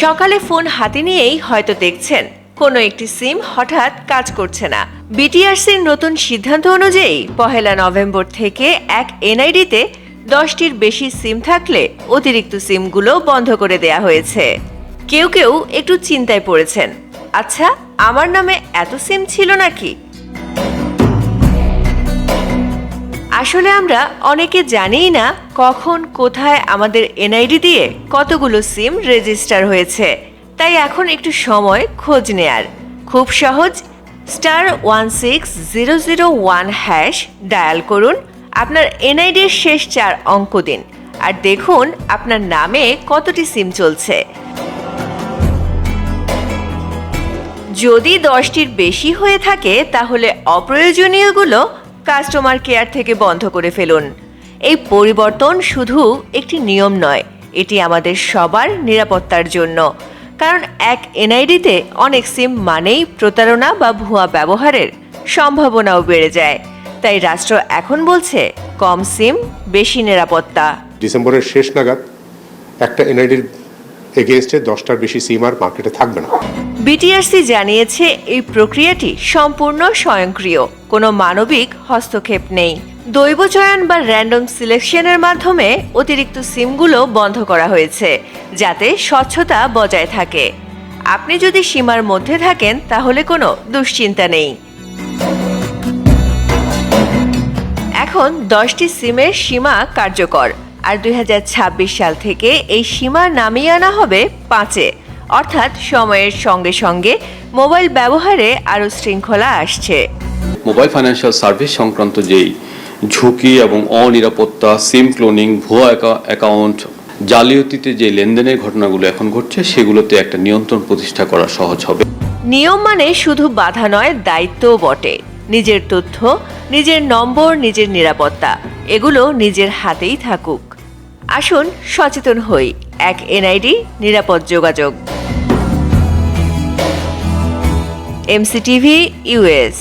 সকালে ফোন হাতে নিয়েই হয়তো দেখছেন, কোনো একটি সিম হঠাৎ কাজ করছে না। বিটিআরসির নতুন সিদ্ধান্ত অনুযায়ী পহেলা নভেম্বর থেকে এক এনআইডিতে দশটির বেশি সিম থাকলে অতিরিক্ত সিমগুলো বন্ধ করে দেয়া হয়েছে। কেউ কেউ একটু চিন্তায় পড়েছেন আচ্ছা আমার নামে এত সিম ছিল নাকি? আসলে আমরা অনেকে জানিই না কখন, কোথায় আমাদের এনআইডি দিয়ে কতগুলো সিম রেজিস্টার হয়েছে। তাই এখন একটু সময় খোঁজ নেয়ার। খুব সহজ, star one six zero zero one hash dial করুন আপনার এনআইডির শেষ চার অঙ্ক দিন। আর দেখুন আপনার নামে কতটি সিম চলছে। যদি দশটির বেশি হয়ে থাকে তাহলে অপ্রয়োজনীয়গুলো কাস্টমার কেয়ার থেকে বন্ধ করে ফেলুন। এই পরিবর্তন শুধু একটি নিয়ম নয়, এটি আমাদের সবার নিরাপত্তার জন্য। কারণ এক এনআইডিতে অনেক সিম মানেই প্রতারণা বা ভুয়া ব্যবহারের সম্ভাবনাও বেড়ে যায়। তাই রাষ্ট্র এখন বলছে, কম সিম বেশি নিরাপত্তা। ডিসেম্বরের শেষ নাগাদ একটা এনআইডির এগেনস্টে দশটার বেশি সিম আর মার্কেটে থাকবে না। বিটিআরসি জানিয়েছে, এই প্রক্রিয়াটি সম্পূর্ণ স্বয়ংক্রিয়। কোনো মানবিক হস্তক্ষেপ নেই। দৈব চয়ন বা র্যান্ডম সিলেকশনের মাধ্যমে অতিরিক্ত সিমগুলো বন্ধ করা হয়েছে, যাতে স্বচ্ছতা বজায় থাকে। আপনি যদি সীমার মধ্যে থাকেন, তাহলে কোনো দুশ্চিন্তা নেই। এখন দশটি সিমের সীমা কার্যকর। আর দু হাজার ছাব্বিশ সাল থেকে এই সীমা নামিয়ে আনা হবে পাঁচে। অর্থাৎ সময়ের সঙ্গে সঙ্গে মোবাইল ব্যবহারে আরও শৃঙ্খলা আসছে। মোবাইল ফাইন্যান্সিয়াল সার্ভিস সংক্রান্ত যেই ঝুঁকি এবং অনিরাপত্তা সিম ক্লোনিং ভুয়া অ্যাকাউন্ট জালিয়াতিতে যে লেনদেনের ঘটনাগুলো এখন ঘটছে সেগুলোতে একটা নিয়ন্ত্রণ প্রতিষ্ঠা করা সহজ হবে। নিয়ম মানে শুধু বাধা নয় দায়িত্বও বটে। নিজের তথ্য নিজের নম্বর, নিজের নিরাপত্তা, এগুলো নিজের হাতেই থাকুক। আসুন সচেতন হই। এক এনআইডি, নিরাপদ যোগাযোগ। MCTV US